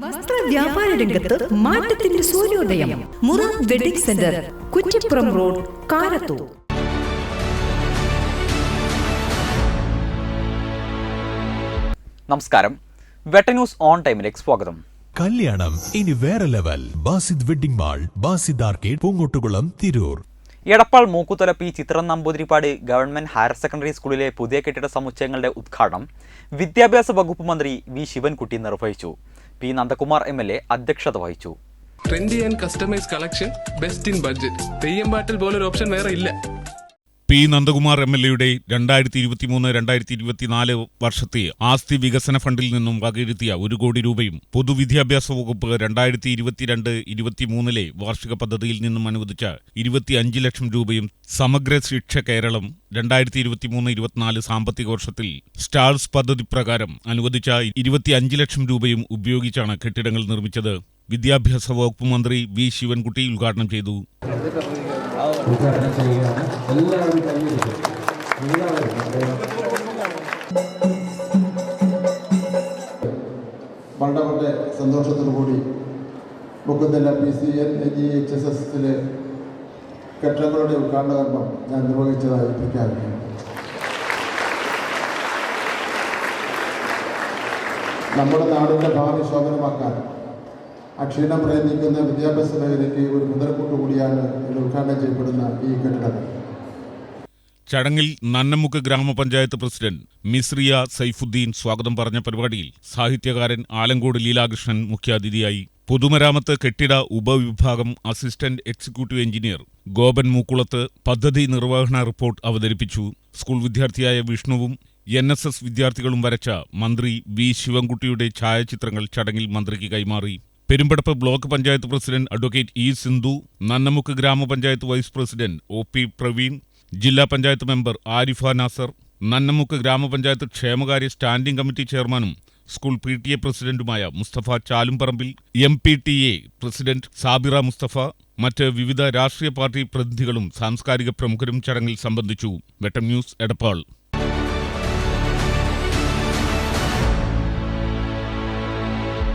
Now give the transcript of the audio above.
വസ്ത്ര വ്യാപാര രംഗത്ത് മാറ്റത്തിന്റെ സൂര്യോദയം. മുറ wedding centre Kuttippuram road Karathur. നമസ്കാരം. വെട്ട ന്യൂസ് ഓൺ ടൈമിലേക്ക് സ്വാഗതം. കല്യാണം ഇനി വേറെ level. Basid wedding mall Basid arcade Poongottukulam Tirur. Edappal Mookkuthala P Chithram Namboothiripad government higher secondary സ്കൂളിലെ പുതിയ കെട്ടിട സമുച്ചയങ്ങളുടെ ഉദ്ഘാടനം. വിദ്യാഭ്യാസ വകുപ്പ് മന്ത്രി വി ശിവൻകുട്ടി നിർവഹിച്ചു. P Nandakumar M L A അധ്യക്ഷത വഹിച്ചു. Trendy and customise collection best in budget Theyyam പാട്ടിൽ പോലൊരു ഓപ്ഷൻ വേറെ ഇല്ല. പി നന്ദകുമാർ എം എൽ എയുടെ രണ്ടായിരത്തി ഇരുപത്തിമൂന്ന് രണ്ടായിരത്തി ഇരുപത്തിനാല് വർഷത്തെ ആസ്തി വികസന ഫണ്ടിൽ നിന്നും വകയിരുത്തിയ ഒരു കോടി രൂപയും പൊതുവിദ്യാഭ്യാസ വകുപ്പ് രണ്ടായിരത്തി ഇരുപത്തിരണ്ട് ഇരുപത്തിമൂന്നിലെ വാർഷിക പദ്ധതിയിൽ നിന്നും അനുവദിച്ച ഇരുപത്തിയഞ്ച് ലക്ഷം രൂപയും സമഗ്ര ശിക്ഷ കേരളം രണ്ടായിരത്തി ഇരുപത്തിമൂന്ന് ഇരുപത്തിനാല് സാമ്പത്തിക വർഷത്തിൽ സ്റ്റാർസ് പദ്ധതി പ്രകാരം അനുവദിച്ച ഇരുപത്തിയഞ്ച് ലക്ഷം രൂപയും ഉപയോഗിച്ചാണ് കെട്ടിടങ്ങൾ നിർമ്മിച്ചത്. വിദ്യാഭ്യാസ വകുപ്പ് മന്ത്രി വി ശിവൻകുട്ടി ഉദ്ഘാടനം ചെയ്തു. ഉദ്ഘാടനം ചെയ്യുകയാണ്. എല്ലാവരും കൈയ്യടിക്കും എല്ലാവരും വളരെ സന്തോഷത്തോടു കൂടി മുക്കുന്നില്ല P C N G H S എസിലെ കെട്ടിടങ്ങളുടെ ഉദ്ഘാടന കർമ്മം ഞാൻ നിർവഹിച്ചതായി പ്രഖ്യാപിക്കുന്നു. നമ്മുടെ നാടിന്റെ ഭാവി ശോഭനമാക്കാൻ അക്ഷീണം പ്രയത്നിക്കുന്ന വിദ്യാഭ്യാസ മേഖലയ്ക്ക് ഒരു മുതൽക്കൂട്ട് ഉദ്ഘാടനം ചെയ്യപ്പെടുന്ന ഈ കെട്ടിടങ്ങൾ ചടങ്ങിൽ നന്നമുക്ക് ഗ്രാമപഞ്ചായത്ത് പ്രസിഡന്റ് മിസ്രിയ സൈഫുദ്ദീൻ സ്വാഗതം പറഞ്ഞ പരിപാടിയിൽ സാഹിത്യകാരൻ ആലങ്കോട് ലീലാകൃഷ്ണൻ മുഖ്യാതിഥിയായി. പൊതുമരാമത്ത് കെട്ടിട ഉപവിഭാഗം അസിസ്റ്റന്റ് എക്സിക്യൂട്ടീവ് എഞ്ചിനീയർ ഗോപൻ മൂക്കുളത്ത് പദ്ധതി നിർവഹണ റിപ്പോർട്ട് അവതരിപ്പിച്ചു. സ്കൂൾ വിദ്യാർത്ഥിയായ വിഷ്ണുവും എൻ എസ് എസ് വിദ്യാർത്ഥികളും വരച്ച മന്ത്രി വി ശിവൻകുട്ടിയുടെ ഛായാചിത്രങ്ങൾ ചടങ്ങിൽ മന്ത്രിക്ക് കൈമാറി. Perumpadappu block panchayat president advocate E Sindhu Nannamukku ഗ്രാമപഞ്ചായത്ത് vice president O P Praveen ജില്ലാ പഞ്ചായത്ത് മെമ്പർ ആരിഫ നാസർ നന്നമുക്ക് ഗ്രാമപഞ്ചായത്ത് ക്ഷേമകാര്യ സ്റ്റാൻഡിംഗ് കമ്മിറ്റി ചെയർമാനും സ്കൂൾ പി ടി എ പ്രസിഡന്റുമായ Musthafa Chalumparambil M P T A president Sabira Musthafa മറ്റ് വിവിധ രാഷ്ട്രീയ പാർട്ടി പ്രതിനിധികളും സാംസ്കാരിക പ്രമുഖരും ചടങ്ങിൽ സംബന്ധിച്ചു. വെട്ടം ന്യൂസ് എടപ്പാൾ.